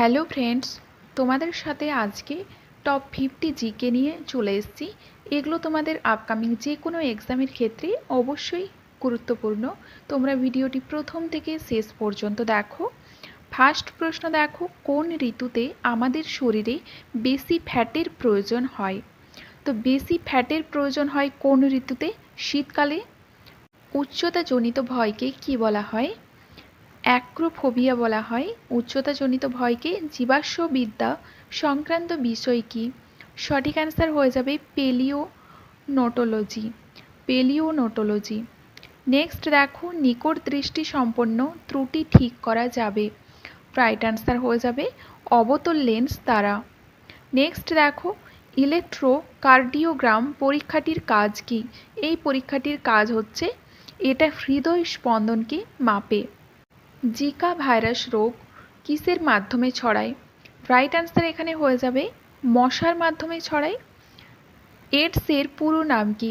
Hello friends, তোমাদের সাথে আজকে টপ ফিফটি জিকে নিয়ে চলে এসেছি। এগুলো তোমাদের আপকামিং যে কোনো এক্সামের ক্ষেত্রে অবশ্যই গুরুত্বপূর্ণ। তোমরা ভিডিওটি প্রথম থেকে শেষ পর্যন্ত দেখো। ফার্স্ট প্রশ্ন দেখো, কোন ঋতুতে আমাদের শরীরে বেশি ফ্যাটের প্রয়োজন হয়? তো বেশি ফ্যাটের প্রয়োজন হয় কোন ঋতুতে? শীতকালে। উচ্চতাজনিত ভয়কে কি বলা হয়? অ্যাক্রোফোবিয়া বলা হয়। উচ্চতাজনিত ভয়কে জীবাশ্মবিদ্যা সংক্রান্ত বিষয় কি? সঠিক অ্যান্সার হয়ে যাবে পেলিওনোটোলজি। পেলিওনোটোলজি। নেক্সট দেখো, নিকট দৃষ্টি সম্পন্ন ত্রুটি ঠিক করা যাবে। রাইট অ্যান্সার হয়ে যাবে অবতল লেন্স দ্বারা। নেক্সট দেখো, ইলেকট্রোকার্ডিওগ্রাম পরীক্ষাটির কাজ কি? এই পরীক্ষাটির কাজ হচ্ছে এটা হৃদয় স্পন্দনকে মাপে। জিকা ভাইরাস রোগ কিসের মাধ্যমে ছড়ায়? রাইট অ্যান্সার এখানে হয়ে যাবে, মশার মাধ্যমে ছড়ায়। এডসের পুরো নাম কি?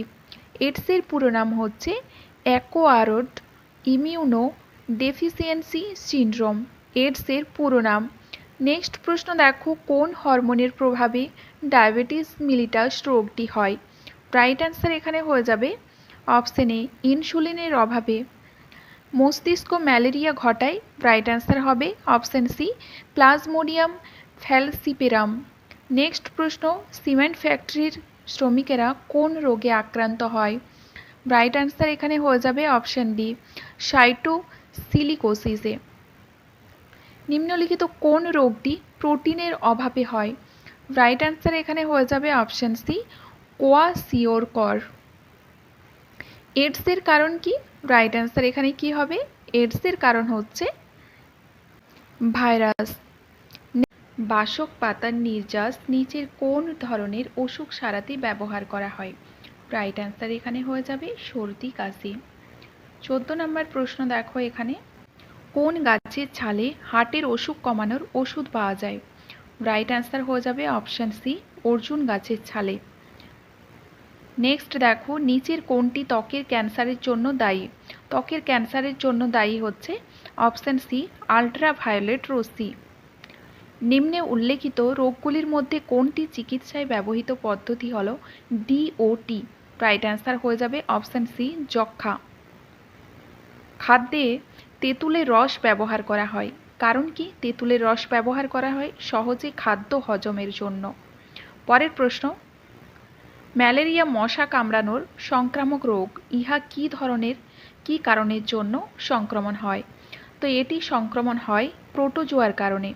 এডসের পুরো নাম হচ্ছে অ্যাকোয়ারড ইমিউনো ডেফিসিয়েন্সি সিন্ড্রোম। এডসের পুরো নাম। নেক্সট প্রশ্ন দেখো, কোন হরমোনের প্রভাবে ডায়াবেটিস মিলিটাস রোগটি হয়? রাইট অ্যান্সার এখানে হয়ে যাবে, অপশানে ইনসুলিনের অভাবে। মস্তিষ্ক ম্যালেরিয়া ঘটায় রাইট অ্যান্সার হবে option C plasmodium falciparum next প্রশ্ন সিমেন্ট ফ্যাক্টরির শ্রমিকেরা কোন রোগে আক্রান্ত হয়? রাইট অ্যান্সার এখানে হয়ে যাবে অপশন ডি সাইটোসিলিকোসিসে নিম্নলিখিত কোন রোগটি প্রোটিনের অভাবে হয়? রাইট অ্যান্সার এখানে হয়ে যাবে অপশন সি কোয়াসিওর কর এডসের কারণ কি? রাইট অ্যান্সার এখানে কি হবে? এডসের কারণ হচ্ছে ভাইরাস। বাসক পাতার নির্যাস নিচের কোন ধরনের অসুখ সারাতে ব্যবহার করা হয়? রাইট অ্যান্সার এখানে হয়ে যাবে সর্দি, কাশি। চোদ্দ নম্বর প্রশ্ন দেখো এখানে। কোন গাছের ছালে হার্টের অসুখ কমানোর ওষুধ পাওয়া যায়? রাইট অ্যান্সার হয়ে যাবে অপশান সি অর্জুন গাছের ছালে। নেক্সট দেখো, নিচের কোনটি ত্বকের ক্যান্সারের জন্য দায়ী? ত্বকের ক্যান্সারের জন্য দায়ী হচ্ছে অপশান সি আলট্রাভায়োলেট রশ্মি। নিম্নে উল্লেখিত রোগগুলির মধ্যে কোনটি চিকিৎসায় ব্যবহৃত পদ্ধতি হল ডিওটি রাইট অ্যান্সার হয়ে যাবে অপশান সি যক্ষা খাদ্যে তেঁতুলের রস ব্যবহার করা হয়। কারণ কি? তেঁতুলের রস ব্যবহার করা হয় সহজে খাদ্য হজমের জন্য। পরের প্রশ্ন ম্যালেরিয়া মশা কামড়ানোর সংক্রামক রোগ, ইহা কি ধরনের, কি কারণের জন্য সংক্রমণ হয়? তো এটি সংক্রমণ হয় প্রোটোজোয়ার কারণে।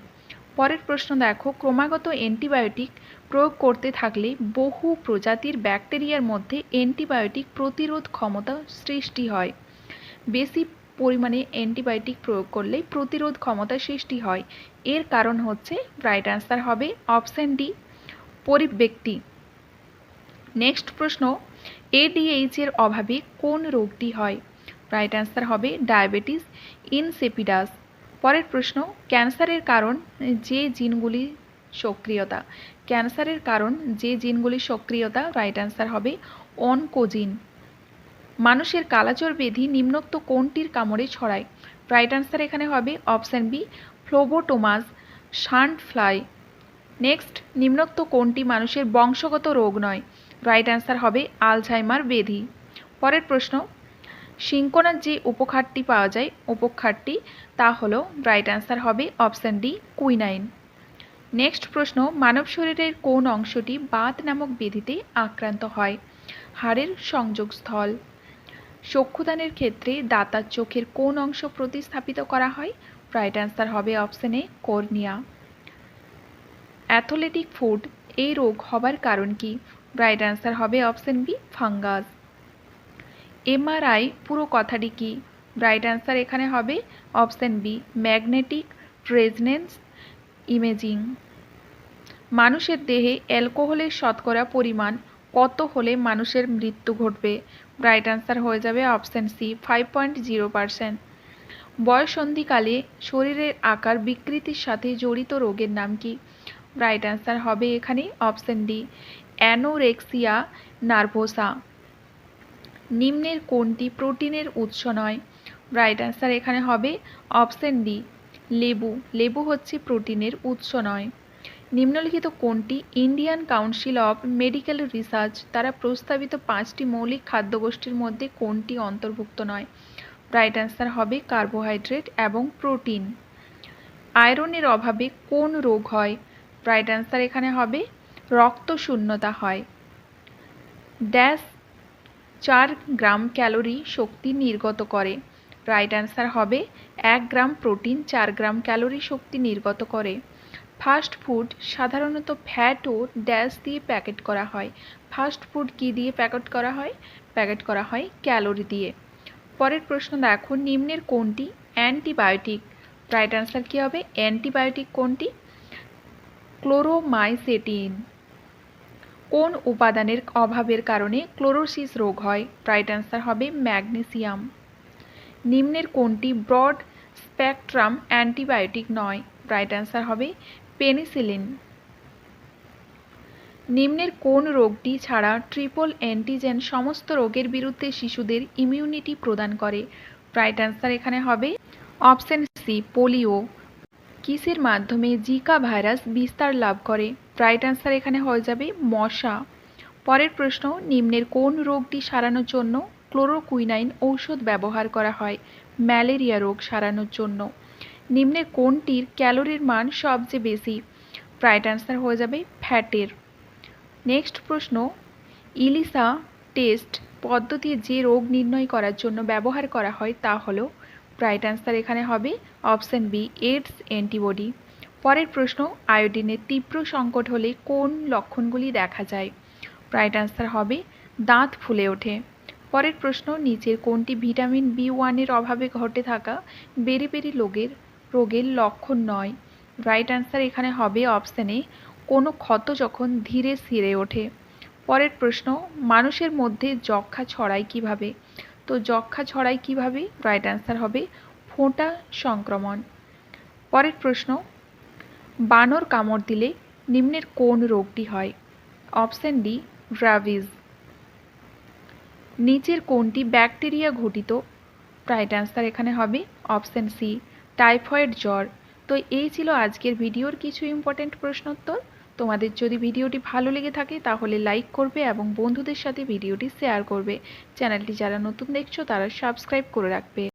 পরের প্রশ্ন দেখো, ক্রমাগত অ্যান্টিবায়োটিক প্রয়োগ করতে থাকলে বহু প্রজাতির ব্যাকটেরিয়ার মধ্যে অ্যান্টিবায়োটিক প্রতিরোধ ক্ষমতা সৃষ্টি হয়। বেশি পরিমাণে অ্যান্টিবায়োটিক প্রয়োগ করলে প্রতিরোধ ক্ষমতা সৃষ্টি হয়। এর কারণ হচ্ছে রাইট অ্যান্সার হবে অপশান ডি পরিব্যক্তি। নেক্সট প্রশ্ন এডিএইচ এর অভাবে কোন রোগটি হয়? রাইট অ্যান্সার হবে ডায়াবেটিস ইনসেপিডাস। পরের প্রশ্ন, ক্যান্সারের কারণ যে জিনগুলি সক্রিয়তা। ক্যান্সারের কারণ যে জিনগুলি সক্রিয়তা রাইট অ্যান্সার হবে অনকোজিন। মানুষের কালাচর বেধি নিম্নোক্ত কোনটির কামড়ে ছড়ায়? রাইট অ্যান্সার এখানে হবে option B phlebotomus sand fly next নিম্নোক্ত কোনটি মানুষের বংশগত রোগ নয়? রাইট অ্যান্সার হবে আলঝাইমার বেধি। পরের প্রশ্ন সিঙ্কোনার যে উপখাটটি পাওয়া যায় উপখাটটি তা হলো রাইট অ্যান্সার হবে অপশান ডি কুইনাইন নেক্সট প্রশ্ন, মানব শরীরের কোন অংশটি বাত নামক বেধিতে আক্রান্ত হয়? হাড়ের সংযোগস্থল। চক্ষুদানের ক্ষেত্রে দাতার চোখের কোন অংশ প্রতিস্থাপিত করা হয়? রাইট অ্যান্সার হবে option A cornea. Athletic foot এই রোগ হবার কারণ কি? রাইট অ্যান্সার হবে অপশান বি ফাঙ্গাস এমআরআই পুরো কথাটি কি? রাইট অ্যান্সার এখানে হবে option B magnetic resonance imaging মানুষের দেহে অ্যালকোহলের শতকরা পরিমাণ কত হলে মানুষের মৃত্যু ঘটবে? রাইট অ্যান্সার হয়ে যাবে option C five point zero percent বয়সন্ধিকালে শরীরের আকার বিকৃতির সাথে জড়িত রোগের নাম কি? রাইট অ্যান্সার হবে এখানে অপশান ডি অ্যানোরেক্সিয়া নার্ভোসা। নিম্নের কোনটি প্রোটিনের উৎস নয়? রাইট অ্যান্সার এখানে হবে অপশান ডি লেবু। লেবু হচ্ছে প্রোটিনের উৎস নয়। নিম্নলিখিত কোনটি Indian council of medical research দ্বারা প্রস্তাবিত পাঁচটি মৌলিক খাদ্যগোষ্ঠীর মধ্যে কোনটি অন্তর্ভুক্ত নয়? রাইট অ্যান্সার হবে কার্বোহাইড্রেট এবং প্রোটিন আয়রনের অভাবে কোন রোগ হয়? রাইট অ্যান্সার এখানে হবে রক্ত শূন্যতা হয়। ড্যাশ চার গ্রাম ক্যালোরি শক্তি নির্গত করে। রাইট অ্যান্সার হবে এক গ্রাম প্রোটিন চার গ্রাম ক্যালোরি শক্তি নির্গত করে। ফাস্ট ফুড সাধারণত ফ্যাট ও ড্যাশ দিয়ে প্যাকেট করা হয়। ফাস্ট ফুড কী দিয়ে প্যাকেট করা হয়? প্যাকেট করা হয় ক্যালোরি দিয়ে। পরের প্রশ্ন দেখো, নিম্নের কোনটি? অ্যান্টিবায়োটিক। রাইট অ্যান্সার কী হবে? অ্যান্টিবায়োটিক কোনটি? ক্লোরোমাইসেটিন। কোন উপাদানের অভাবের কারণে ক্লোরোসিস রোগ হয়? রাইট অ্যান্সার হবে ম্যাগনেসিয়াম। নিম্নের কোনটি ব্রড স্পেকট্রাম অ্যান্টিবায়োটিক নয়? রাইট অ্যান্সার হবে পেনিসিলিন। নিম্নের কোন রোগটি ছাড়া ট্রিপল অ্যান্টিজেন সমস্ত রোগের বিরুদ্ধে শিশুদের ইমিউনিটি প্রদান করে? রাইট অ্যান্সার এখানে হবে অপশন সি পোলিও কিসের মাধ্যমে জিকা ভাইরাস বিস্তার লাভ করে? রাইট অ্যান্সার এখানে হয়ে যাবে মশা। পরের প্রশ্ন, নিম্নের কোন রোগটি সারানোর জন্য ক্লোরোকুইনাইন ঔষধ ব্যবহার করা হয়? ম্যালেরিয়া রোগ সারানোর জন্য। নিম্নের কোনটির ক্যালোরির মান সবচেয়ে বেশি? রাইট অ্যান্সার হয়ে যাবে ফ্যাটের। নেক্সট প্রশ্ন, ইলিসা টেস্ট পদ্ধতি যে রোগ নির্ণয় করার জন্য ব্যবহার করা হয় তা হলো। রাইট অ্যান্সার এখানে হবে অপশন বি এইডস অ্যান্টিবডি পরের প্রশ্ন আয়োডিনের তীব্র সংকট হলে কোন লক্ষণগুলি দেখা যায়? রাইট অ্যান্সার হবে, দাঁত ফুলে ওঠে। পরের প্রশ্ন, নিচের কোনটি ভিটামিন বি ওয়ানের অভাবে ঘটে থাকা বেরি বেরি রোগের রোগের লক্ষণ নয়? রাইট অ্যান্সার এখানে হবে অপশানে কোনো ক্ষত যখন ধীরে ছিঁড়ে ওঠে। পরের প্রশ্ন, মানুষের মধ্যে যক্ষা ছড়ায় কীভাবে? তো যক্ষা ছড়ায় কীভাবে? রাইট অ্যান্সার হবে, ফোঁটা সংক্রমণ। পরের প্রশ্ন বানর কামড় দিলে নিম্নের কোন রোগটি হয়? অপশন ডি র্যাবিজ নিচের কোনটি ব্যাকটেরিয়া ঘটিত? রাইট অ্যান্সার এখানে হবে অপশন সি, টাইফয়েড জ্বর। তো এই ছিল আজকের ভিডিওর কিছু ইম্পর্টেন্ট প্রশ্নোত্তর। তোমাদের যদি ভিডিওটি ভালো লেগে থাকে তাহলে লাইক করবে এবং বন্ধুদের সাথে ভিডিওটি শেয়ার করবে। চ্যানেলটি যারা নতুন দেখছ তারা সাবস্ক্রাইব করে রাখবে।